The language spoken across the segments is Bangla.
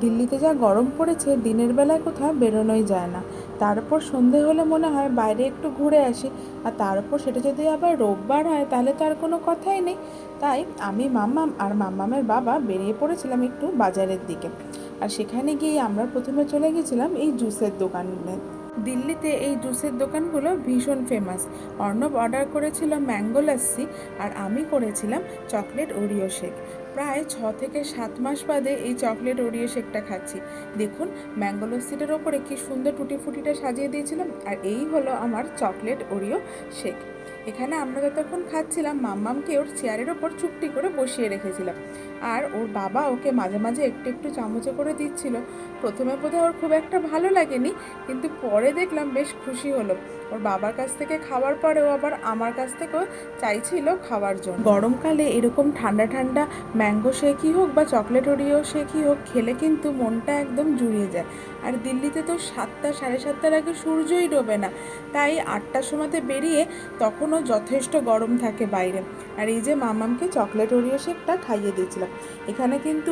দিল্লিতে যা গরম পড়েছে, দিনের বেলায় কোথাও বেরোনোই যায় না। তারপর সন্ধে হলে মনে হয় বাইরে একটু ঘুরে আসি। আর তারপর সেটা যদি আবার রোববার হয়, তাহলে তো আর কোনো কথাই নেই। তাই আমি মাম্মাম আর মাম্মামের বাবা বেরিয়ে পড়েছিলাম একটু বাজারের দিকে। আর সেখানে গিয়ে আমরা প্রথমে চলে গেছিলাম এই জুসের দোকানে। দিল্লিতে এই জুসের দোকানগুলো ভীষণ ফেমাস অর্ণব অর্ডার করেছিল ম্যাঙ্গো লাস্সি আর আমি করেছিলাম চকলেট ওরিও শেক প্রায় ছ থেকে সাত মাস বাদে এই চকলেট ওরিও শেকটা খাচ্ছি। দেখুন ম্যাঙ্গো লস্যিটার ওপরে কি সুন্দর টুটি ফুটিটা সাজিয়ে দিয়েছিলাম আর এই হলো আমার চকলেট ওরিও শেক এখানে আমরা যতক্ষণ খাচ্ছিলাম, মাম্মামকে ওর চেয়ারের ওপর চুপটি করে বসিয়ে রেখেছিলাম। আর ওর বাবা ওকে মাঝে মাঝে একটু একটু চামচে করে দিচ্ছিল। প্রথমে বোধহয় ওর খুব একটা ভালো লাগেনি, কিন্তু পরে দেখলাম বেশ খুশি হলো। ওর বাবার কাছ থেকে খাওয়ার পরেও আবার আমার কাছ থেকেও চাইছিল খাওয়ার জন্য। গরমকালে এরকম ঠান্ডা ঠান্ডা ম্যাঙ্গো শেকই হোক বা চকলেট ওরিও শেকই হোক খেলে কিন্তু মনটা একদম জুড়িয়ে যায়। আর দিল্লিতে তো সাতটা সাড়ে সাতটার আগে সূর্যই ডোবে না, তাই আটটার সময়তে বেরিয়ে তখনও যথেষ্ট গরম থাকে বাইরে। আর এই যে মামামকে চকলেট ওরিও শেকটা খাইয়ে দিয়েছিলাম। এখানে কিন্তু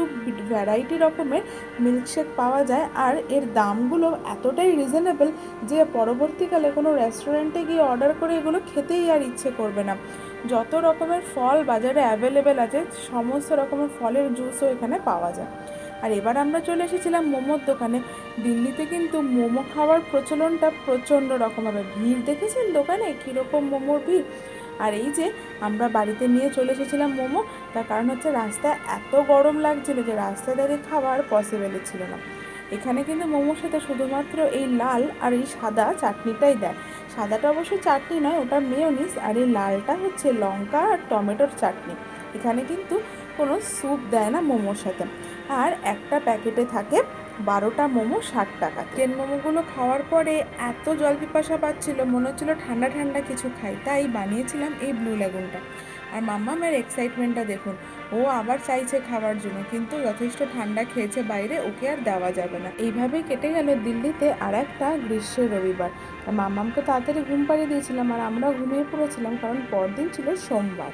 ভ্যারাইটি রকমের মিল্কশেক পাওয়া যায় আর এর দামগুলো এতটাই রিজনেবল যে পরবর্তীকালে কোনো রেস্টুরেন্টে গিয়ে অর্ডার করে এগুলো খেতেই আর ইচ্ছে করবে না। যত রকমের ফল বাজারে অ্যাভেলেবেল আছে, সমস্ত রকমের ফলের জুসও এখানে পাওয়া যায়। আর এবার আমরা চলে এসেছিলাম মোমোর দোকানে। দিল্লিতে কিন্তু মোমো খাওয়ার প্রচলনটা প্রচণ্ড রকমভাবে ভিড় দেখেছেন দোকানে? কীরকম মোমোর ভিড়? আর এই যে আমরা বাড়িতে নিয়ে চলে এসেছিলাম মোমো, তার কারণ হচ্ছে রাস্তায় এত গরম লাগছিল যে রাস্তায় দাঁড়িয়ে খাওয়ার পসিবলই ছিল না। এখানে কিন্তু মোমোর সাথে শুধুমাত্র এই লাল আর এই সাদা চাটনিটাই দেয়। সাদাটা অবশ্য চাটনি নয়, ওটা মেয়োনিজ আর এই লালটা হচ্ছে লঙ্কা আর টমেটোর চাটনি। এখানে কিন্তু কোনো স্যুপ দেয় না মোমোর সাথে। আর একটা প্যাকেটে থাকে বারোটা মোমো, ষাট টাকা। ট্রেন মোমোগুলো খাওয়ার পরে এত জল পিপাসা পাচ্ছিল, মনে হচ্ছিল ঠান্ডা ঠান্ডা কিছু খাই। তাই বানিয়েছিলাম এই ব্লু লেগুনটা। আর মাম্মামের এক্সাইটমেন্টটা দেখুন, ও আবার চাইছে খাওয়ার জন্য, কিন্তু যথেষ্ট ঠান্ডা খেয়েছে বাইরে, ওকে আর দেওয়া যাবে না। এইভাবেই কেটে গেল দিল্লিতে আর একটা গ্রীষ্মের রবিবার মাম্মামকে তাড়াতাড়ি ঘুম পাড়িয়ে দিয়েছিলাম, আর আমরাও ঘুমিয়ে পড়েছিলাম, কারণ পরদিন ছিল সোমবার।